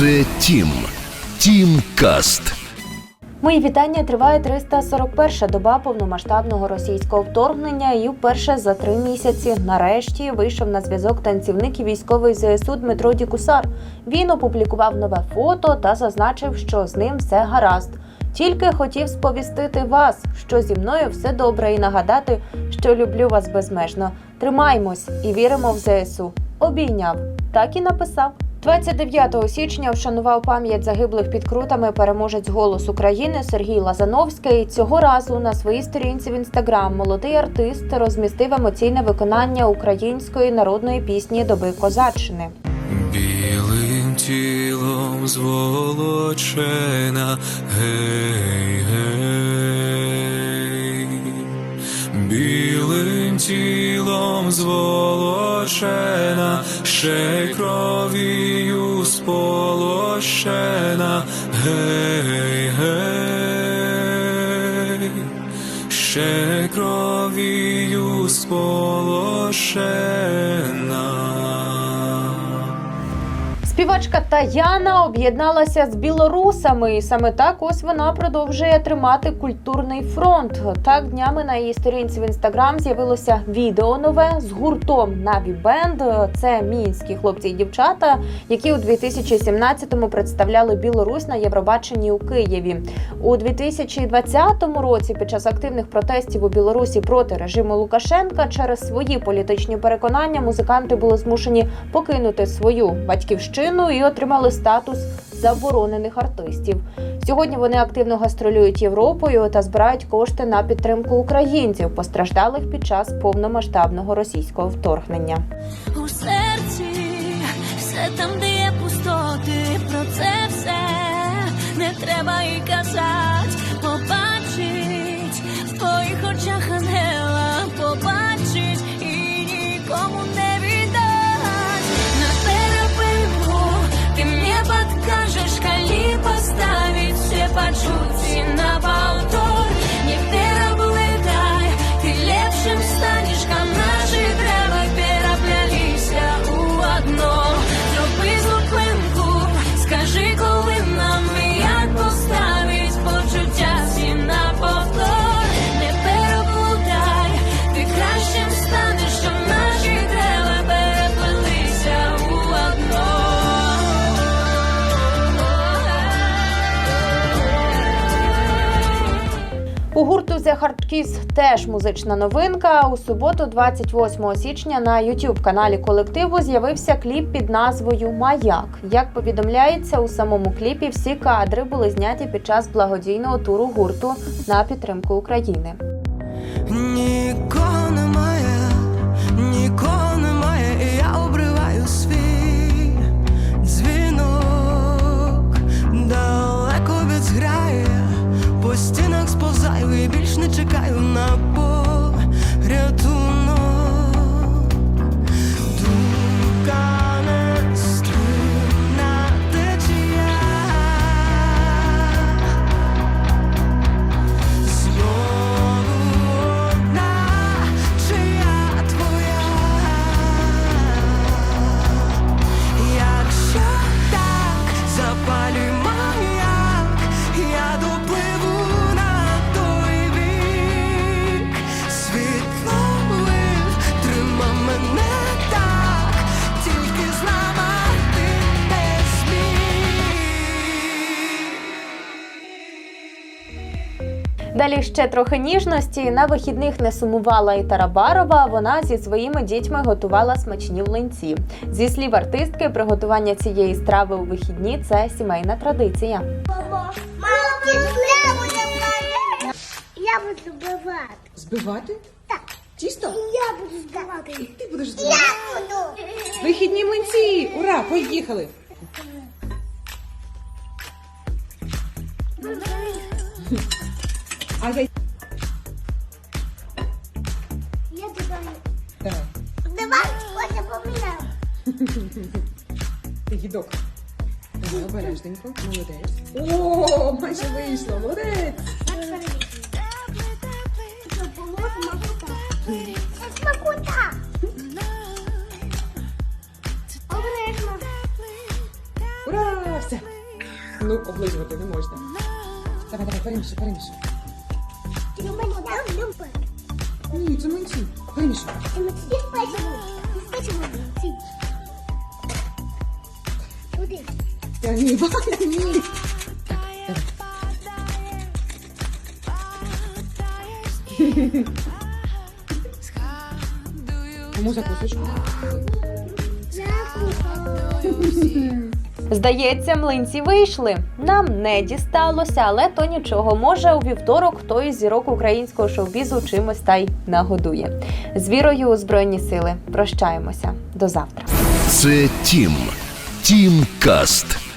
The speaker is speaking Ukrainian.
Це Тім. Тім Каст. Мої вітання триває 341-ша доба повномасштабного російського вторгнення. І вперше за три місяці нарешті вийшов на зв'язок танцівник і військовий ЗСУ Дмитро Дікусар. Він опублікував нове фото та зазначив, що з ним все гаразд. Тільки хотів сповістити вас, що зі мною все добре, і нагадати, що люблю вас безмежно. Тримаймось і віримо в ЗСУ. Обійняв, так і написав. 29 січня вшанував пам'ять загиблих під крутами переможець голос України Сергій Лазановський. Цього разу на своїй сторінці в інстаграм молодий артист розмістив емоційне виконання української народної пісні Доби козаччини. Білим тілом зволочена, гей, гей, білим тілом зволочена, ще кровію сполощена, гей, гей, ще кровію кров'ю сполощена. Співачка Таяна об'єдналася з білорусами, і саме так ось вона продовжує тримати культурний фронт. Так днями на її сторінці в інстаграм з'явилося відео нове з гуртом Наві Бенд. Це мінські хлопці і дівчата, які у 2017-му представляли Білорусь на Євробаченні у Києві. У 2020 році, під час активних протестів у Білорусі проти режиму Лукашенка, через свої політичні переконання музиканти були змушені покинути свою батьківщину і отримали статус заборонених артистів. Сьогодні вони активно гастролюють Європою та збирають кошти на підтримку українців, постраждалих під час повномасштабного російського вторгнення. у серці, все там, де The теж музична новинка. У суботу, 28 січня, на youtube каналі колективу з'явився кліп під назвою Маяк. Як повідомляється, у самому кліпі всі кадри були зняті під час благодійного туру гурту на підтримку України. Далі ще трохи ніжності. На вихідних не сумувала і Тарабарова. Вона зі своїми дітьми готувала смачні млинці. Зі слів артистки, приготування цієї страви у вихідні це сімейна традиція. Мама, я буду збивати. Збивати? Так. Тісто? Я буду збивати. Ти будеш збивати. Я буду. Вихідні млинці! Ура! Поїхали! А я... Я тебе. Давай. Давай, Кося, поміняв. Ти гідок. Давай, обережненько. Молодець. О, майже вийшло. Молодець. Обережно. Ура! Все. Ну, облизувати не можна. Давай, давай, перемішуй, перемішуй. Ти до мене дам люмпер. Ні, це менці. Перемішуй. Ти ми ці спечемо. Ти Здається, млинці вийшли. Нам не дісталося, але то нічого. Може, у вівторок хто із зірок українського шоу-бізу чимось та й нагодує. З вірою у збройні сили. Прощаємося до завтра. Це Тім. Тім Каст.